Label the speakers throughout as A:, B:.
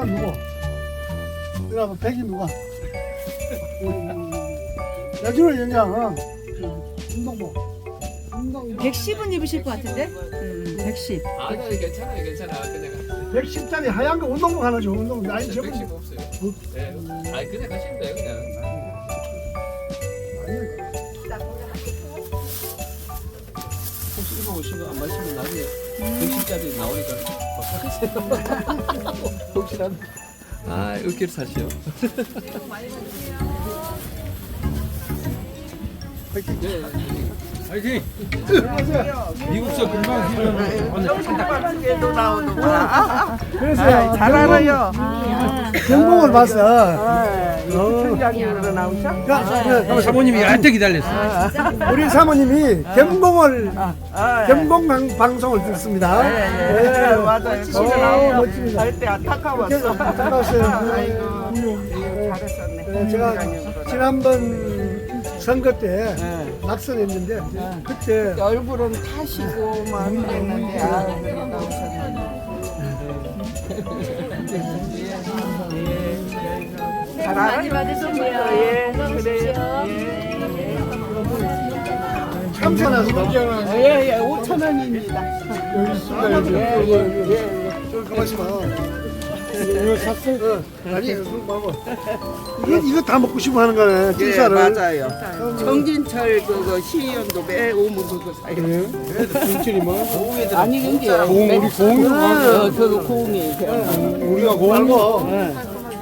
A: 1상 누구? 그래서 백이 누가? 여주로 연장, 운동복.
B: 110은 입으실 것 같은데? 음, 110.
C: 아, 네, 괜찮아요, 괜찮아. 그냥 아,
A: 110짜리 하얀 거 운동복 하나 줘. 운동복. 나이 적은.
C: 110 없어요. 어? 네, 아, 그냥 가시면 돼요, 그냥. 혹시 입어보신 거안 맞으면 나중에 110짜리 나오니까 바꿔주세요. 혹시라도. 아 으깨를 사시오.
D: 화이팅! 미국서 금방
E: 얘도 나오는구나.
A: 그래서
E: 아, 잘 알아요.
A: 경공을 봤어.
E: 청장님으로 나오셔?
A: 그러니까 그
D: 사모님이 얇게 기다렸어.
A: 우리 사모님이 gem공을
E: 아,
A: gem공 방- 방송을 듣습니다.
E: 예, 맞아요.
A: 오,
E: 그거 나오면
A: 멋집니다.
E: 할때 안타까웠어.
A: 반가웠어요.
E: 아이고, 잘했었네.
A: 네, 제가 지난번 선거 때
E: 예.
A: 낙선했는데 그때
E: 얼굴은 타시고 막 그랬는데 아, 그래 나오셨네. 잘
B: 많이. 받으시고요.
E: 예. 그래요.
A: 참선해서
E: 예, 예, 5천 원입니다.
A: 여기 있습니다.
E: 예, 예, 예.
A: 저 가만있어 봐. 이거 샀어? 아니, 이거 먹어. 이거, 이거 다 먹고 싶어 하는 거네,
E: 예,
A: 찐쌀을.
E: 맞아요. 정진철 그거 시의원도 매 오면 그거 사요.
A: 찐쌀이 뭐?
E: 아니 이게
A: 공, 우리 공유
E: 어, 그거 공이.
A: 우리가 공고.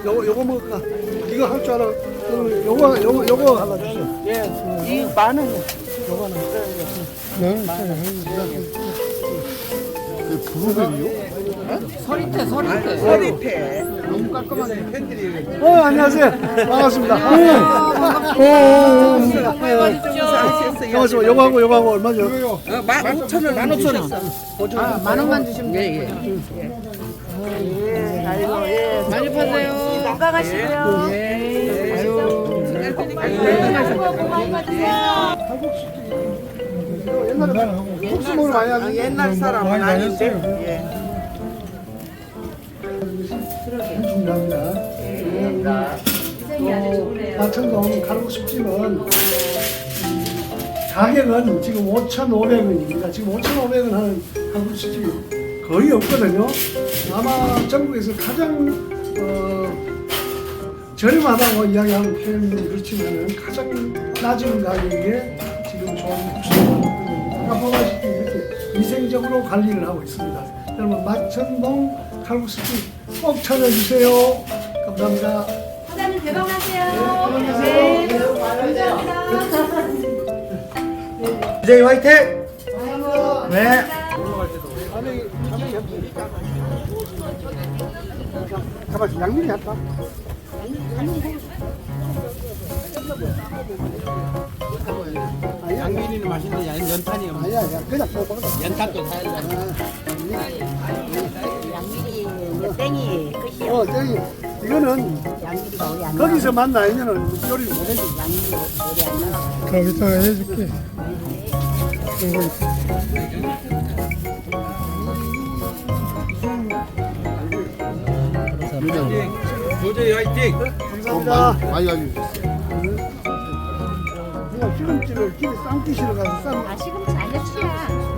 A: 요거, 요거 먹을까? 이거 할 줄 알아. 어, 요거, 요거, 요거 하나 주세요.
E: 예, 이 많은
A: 네,
E: 서리태 서리태 서리태.
A: 어, 안녕하세요. 반갑습니다. 오, 오,
E: 하셨어요.
A: 반갑습니다. 요거 하고 요거 하고 얼마죠?
E: 어, 만 오천 원, 만 오천 원. 아, 만 원만 주시면 돼. 예, 예. 예, 아이고, 예. 많이 파세요.
B: 건강하시고요.
E: 예.
A: 이거 옛날에 국수먹으러 많이
E: 아,
A: 하는
E: 옛날 사람은 아닌데. 예.
A: 중요합니다. 마천동 칼국수집은 가격은 지금 5,500원입니다. 지금 5,500원 하는 칼국수집이 거의 없거든요. 아마 전국에서 가장 어, 저렴하다고 이야기하는 표현은 그렇지만 가장 낮은 가격에 지금 좋은 만들고 아까 보다시피 이렇게 위생적으로 관리를 하고 있습니다. 여러분 마천동 칼국수집 꼭 찾아주세요. 감사합니다.
B: 사장님 대박 나세요. 네.
A: 이재희 화이팅! 네. 가만 양념이 할까?
D: 양미리는 맛있는데 양- 연탄이 없네.
A: 아니야, 야, 그냥.
D: 연탄도 사야 돼.
F: 땡이 끝이요.
A: 어, 저기 이거는
F: 양미리가 우리 안
A: 거기서 만나면은 요리를 못해지. 거기서 해줄게.
D: 도저히 화이팅!
A: 감사합니다.
G: 많이 가지고
A: 그냥 기름집을 집에 쌈기시러 가서 쌈.
F: 아 시금치 아니야 취야.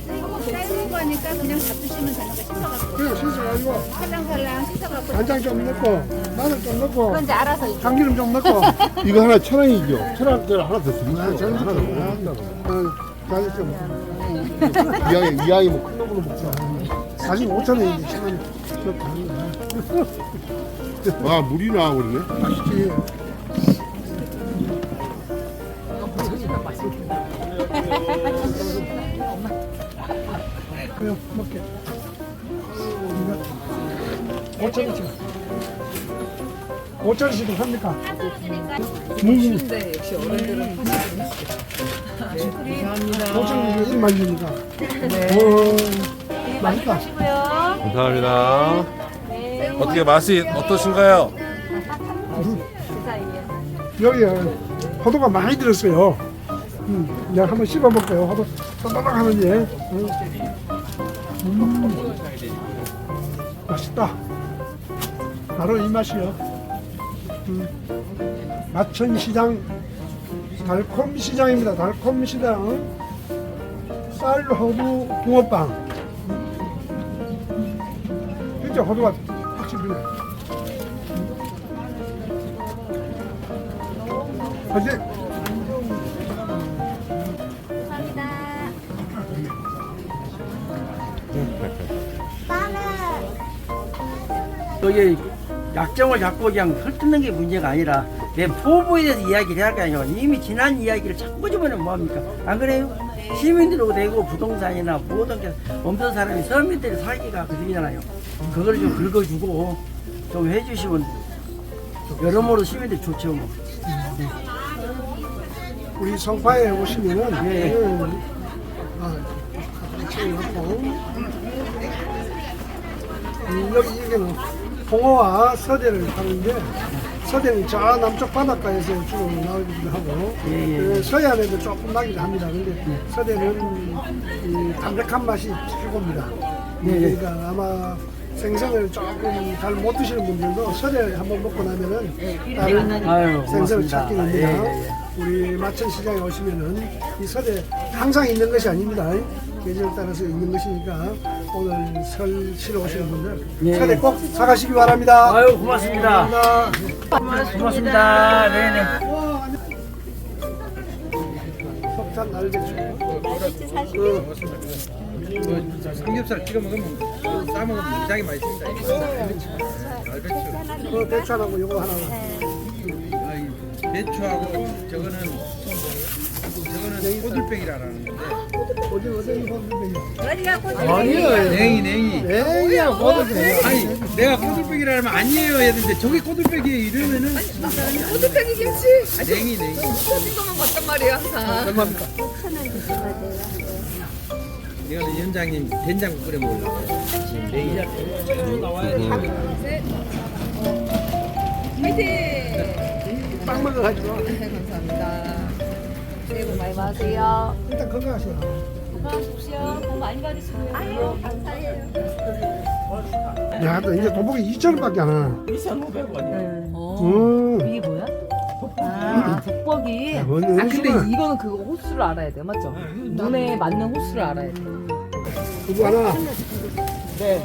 B: 삶은 거니까 그냥 잡수시면 되는 거 씻어갖고.
A: 그래, 씻어가지고
B: 살랑살랑 씻어갖고.
A: 간장 좀 넣고 마늘 좀 넣고
B: 그건 이제 알아서 이제.
A: 참기름 좀 넣고.
G: 이거 하나 천 원이죠. 천 원짜리 하나 더 드리죠. 하나 더
A: 어, 가격 좀.
G: 이왕에 이왕에 뭐큰 놈으로 먹자.
A: 사실 5천 원인데 천 원.
G: 와 물이 나와버리네.
A: 맛있지. 그래 먹게. 5천 원씩. 5천 원씩 합니까? 음.
E: 근데 역시 어른들은
A: 5천 원씩 1만 원이니까. 오, 맛있다.
H: 감사합니다. 어떻게 맛이 어떠신가요?
A: 여기 호두가 많이 들었어요. 음, 내가 한번 씹어 볼게요. 호두 따다닥 하는지. 음. 음. 맛있다. 바로 이 맛이요. 음. 마천시장 달콤 시장입니다. 달콤 시장 쌀 호두 붕어빵. 진짜 호두가 확실히 비네. 어제
I: 여기 약점을 잡고 그냥 헐뜯는 게 문제가 아니라 내 포부에 대해서 이야기를 해야 할 거 아니에요. 이미 지난 이야기를 자꾸 집어내면 뭐합니까? 안 그래요? 시민들하고 대고 부동산이나 모든 게 없는 사람이 서민들이 살기가 그들이잖아요. 그걸 좀 긁어주고 좀 해주시면 여러모로 시민들이 좋죠. 뭐.
A: 우리 성파에 오시면은
I: 네.
A: 음, 아, 같이 음, 여기 이게는 홍어와 서대를 하는데 서대는 저 남쪽 바닷가에서 주로 나오기도 하고
I: 예, 예.
A: 그 서해안에도 조금 나기도 합니다. 근데 서대는 이 담백한 맛이 최고입니다.
I: 예, 예.
A: 그러니까 아마 생선을 조금 잘 못 드시는 분들도 서대 한번 먹고 나면은 다른
I: 아유,
A: 생선을
I: 고맙습니다.
A: 찾게 됩니다.
I: 예, 예, 예.
A: 우리 마천시장에 오시면은 이 서대 항상 있는 것이 아닙니다. 계절 따라서 있는 것이니까 오늘 설 치러 오시는 분들
I: 예.
A: 서대 꼭 사가시기 바랍니다.
I: 아유 고맙습니다.
A: 감사합니다.
I: 고맙습니다. 네네.
A: 석탄 날배추.
D: 그 삼겹살 찍어 먹으면 싸 먹으면 굉장히 맛있습니다. 알배추.
A: 그 배추 하나고 요거 하나고.
D: 아이, 배추하고 저거는 저거는 꼬들빼기라는 건데.
A: 어디 어디 이거
D: 아니요. 냉이 냉이.
A: 에이야 뭐든
D: 아니 내가 꼬들빼기라면 아니에요. 했는데 저게 꼬들빼기에 이러면은
E: 호두pä기 김치?
D: 냉이 냉이.
E: 터진 것만 봤단 말이야 항상.
A: 얼마입니까?
D: 이거는 위원장님 된장국 끓여 먹으려고 냉이
E: 화이팅
A: 빵 먹어가지고
E: 감사합니다 새해 복 많이 받으세요
A: 일단 건강하세요.
F: 건강하십시오. 복 많이 받으시고요. 아유, 감사해요.
A: 야, 너 이제 도복이 2천 원밖에 안 하나.
I: 2,500원이요.
A: 음.
E: 이게 뭐야? 아 돋보기
A: 아뭔
E: 근데 이거는 그거 호수를 알아야 돼 맞죠? 눈에 맞는 호수를 알아야 돼
A: 그거 하나. 네.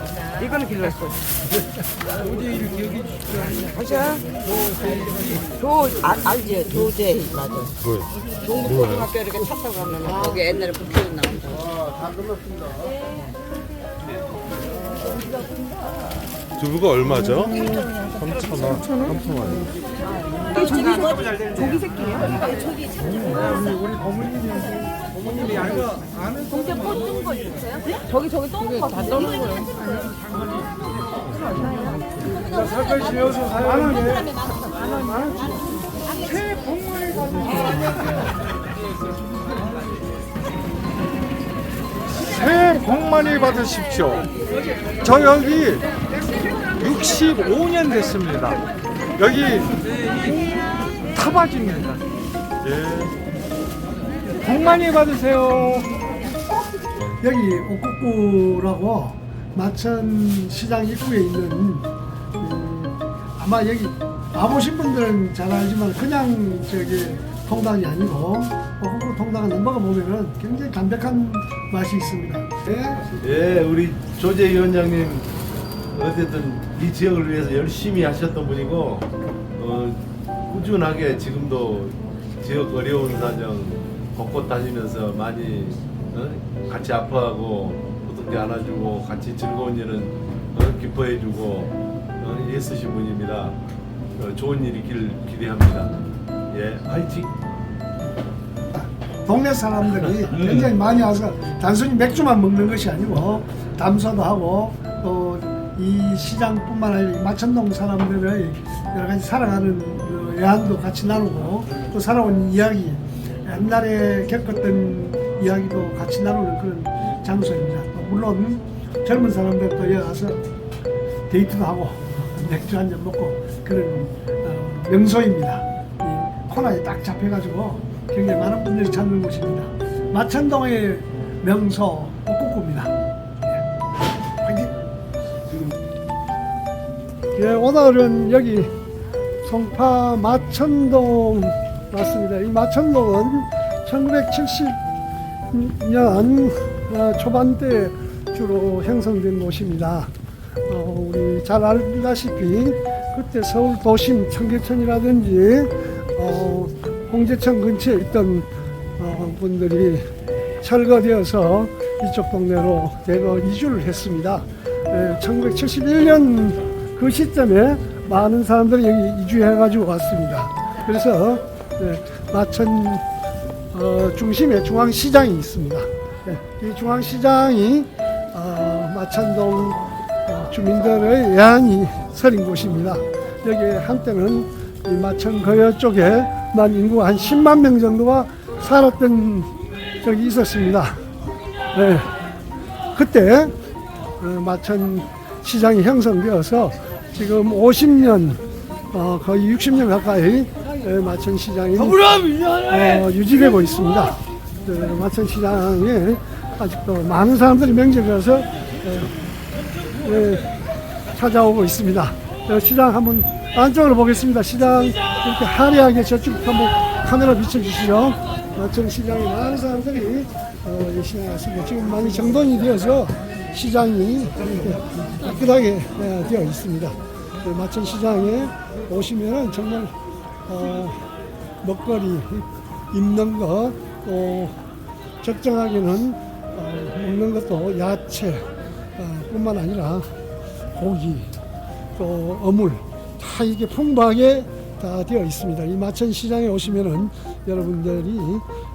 F: 보다.
I: 이거는 길렀어.
D: 어제 이렇게 기억해 주시죠
E: 도 아, 알지? 도제 맞아. 동북고등학교 이렇게 차 타고 가면 거기 옛날에 국회의원 나온다.
H: 두부가 얼마죠? 3,000원. 3,000원.
D: 어머님이 알고 아는
E: 저기 저기 떠는 거 다 떠는 거예요.
A: 살걸 지어서 새해 복 많이
H: 새해 복 많이 받으십시오. 저 여기 65년 됐습니다. 여기 타바지입니다. 예. 복 많이 받으세요.
A: 여기 옥국구라고 마천 시장 입구에 있는 음, 아마 여기 와보신 분들은 잘 알지만 그냥 저기 통닭이 아니고 호구 통닭은 먹어보면은 굉장히 담백한 맛이 있습니다. 네.
J: 예, 우리 조재 위원장님 어쨌든 이 지역을 위해서 열심히 하셨던 분이고 어, 꾸준하게 지금도 지역 어려운 사정 곳곳 다니면서 많이 어, 같이 아파하고 어떻게 안아주고 같이 즐거운 일은 어, 기뻐해주고 어, 애쓰신 분입니다. 어, 좋은 일 있기를 기대합니다. 예, 화이팅!
A: 동네 사람들이 굉장히 많이 와서 단순히 맥주만 먹는 것이 아니고 담소도 하고 또 이 시장뿐만 아니라 이 마천동 사람들의 여러 가지 살아가는 그 애환도 같이 나누고 또 살아온 이야기 옛날에 겪었던 이야기도 같이 나누는 그런 장소입니다. 또 물론 젊은 사람들도 여기 와서 데이트도 하고 맥주 한 잔 먹고 그런 어, 명소입니다. 이 코너에 딱 잡혀가지고 굉장히 많은 분들이 찾는 곳입니다. 마천동의 명소 옥국구입니다. 예. 예, 오늘은 여기 송파 마천동 왔습니다. 이 마천동은 1970년 어, 초반때 주로 형성된 곳입니다. 어, 우리 잘 알다시피 그때 서울 도심 청계천이라든지 어, 홍제천 근처에 있던 어, 분들이 철거되어서 이쪽 동네로 대거 이주를 했습니다. 1971년 그 시점에 많은 사람들이 여기 이주해가지고 왔습니다. 그래서 예, 마천 어, 중심에 중앙시장이 있습니다. 예, 이 중앙시장이 어, 마천동 어, 주민들의 애안이 서린 곳입니다. 여기 한때는 이 마천 거여 쪽에 난 인구가 한 10만 명 정도가 살았던 적이 있었습니다. 네. 그때 어, 마천 시장이 형성되어서 지금 50년 어, 거의 60년 가까이 예, 마천 시장이 어, 유지되고 있습니다. 그 마천 시장에 아직도 많은 사람들이 가서 예, 예, 찾아오고 있습니다. 어, 시장 한번 안쪽으로 보겠습니다. 시장 이렇게 화려하게 저쪽 한번 카메라 비춰주시죠. 마천 시장에 많은 사람들이 어, 이 시장에 왔습니다. 지금 많이 정돈이 되어서 시장이 이렇게 깨끗하게 예, 되어 있습니다. 그 마천 시장에 오시면은 정말 어, 먹거리 입는 것, 또 적정하게는 어, 먹는 것도 야채 어, 뿐만 아니라 고기, 또 어물 다 이게 풍부하게 다 되어 있습니다. 이 마천 시장에 오시면은 여러분들이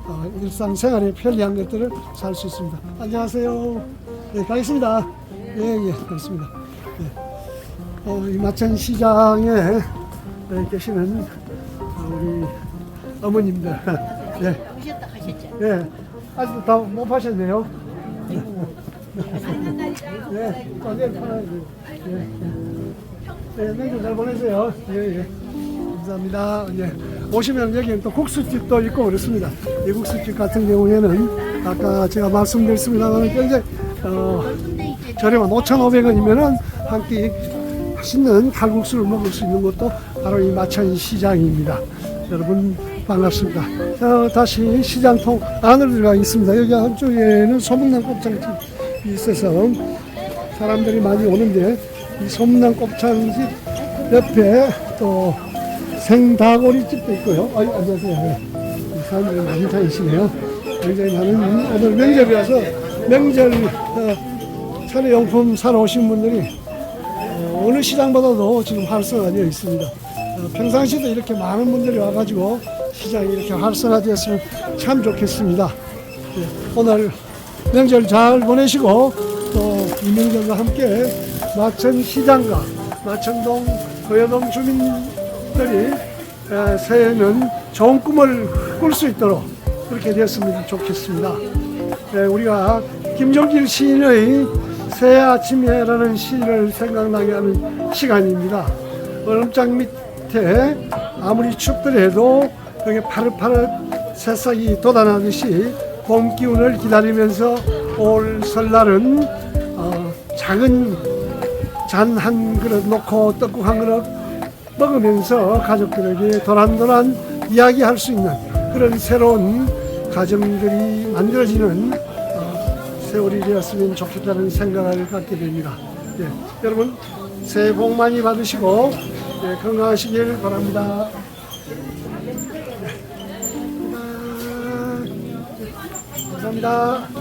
A: 어, 일상생활에 편리한 것들을 살 수 있습니다. 안녕하세요. 네, 가겠습니다. 예, 예, 가겠습니다. 예. 어, 이 마천 시장에 네, 계시는 어, 우리 어머님들. 예. 예. 아직도 다 못 파셨네요. 예. 어제 팔아야 돼요. 예. 예. 네, 냉전 잘 보내세요. 예, 예. 감사합니다. 예. 오시면 여기는 또 국수집도 있고 그렇습니다. 이 국수집 같은 경우에는 아까 제가 말씀드렸습니다만 굉장히 어, 저렴한 5,500원이면은 한 끼 맛있는 칼국수를 먹을 수 있는 것도 바로 이 마천 시장입니다. 여러분 반갑습니다. 자, 다시 시장통 안으로 들어가 있습니다. 여기 한쪽에는 소문난 곱창집이 있어서 사람들이 많이 오는데 이 소문난 곱창집 옆에 또 생다고리 집도 있고요. 아유, 안녕하세요. 네. 이 사람들이 많이 다니시네요. 굉장히 많은 오늘 명절이라서 명절 어, 차례 용품 사러 오신 분들이 어, 어느 시장보다도 지금 활성화되어 있습니다. 어, 평상시도 이렇게 많은 분들이 와가지고 시장이 이렇게 활성화되었으면 참 좋겠습니다. 예, 오늘 명절 잘 보내시고 또 이 명절과 함께 마천 시장과 마천동 거여동 주민들이 에, 새해는 좋은 꿈을 꿀 수 있도록 그렇게 되었으면 좋겠습니다. 에, 우리가 김종길 시인의 새해 아침에라는 시를 생각나게 하는 시간입니다. 얼음장 밑 에 아무리 춥더라도 여기 파릇파릇 새싹이 돋아나듯이 봄 기운을 기다리면서 올 설날은 어, 작은 잔 한 그릇 놓고 떡국 한 그릇 먹으면서 가족들에게 도란도란 이야기할 수 있는 그런 새로운 가정들이 만들어지는 어, 세월이 되었으면 좋겠다는 생각을 갖게 됩니다. 예, 여러분 새해 복 많이 받으시고 예, 건강하시길 바랍니다. 네. 감사합니다.